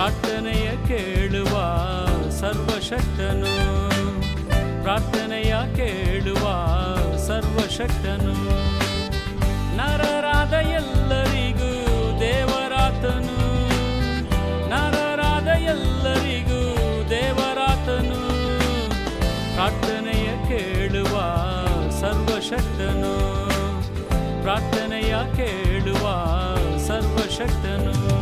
ಪ್ರಾರ್ಥನೆಯ ಕೇಳುವ ಸರ್ವಶಕ್ತನು. ಪ್ರಾರ್ಥನೆಯ ಕೇಳುವ ಸರ್ವಶಕ್ತನು. ನರರಾದ ಎಲ್ಲರಿಗೂ ದೇವರಾತನು. ನರರಾದ ಎಲ್ಲರಿಗೂ ದೇವರಾತನು. ಪ್ರಾರ್ಥನೆಯ ಕೇಳುವ ಸರ್ವಶಕ್ತನು. ಪ್ರಾರ್ಥನೆಯ ಕೇಳುವ ಸರ್ವಶಕ್ತನು.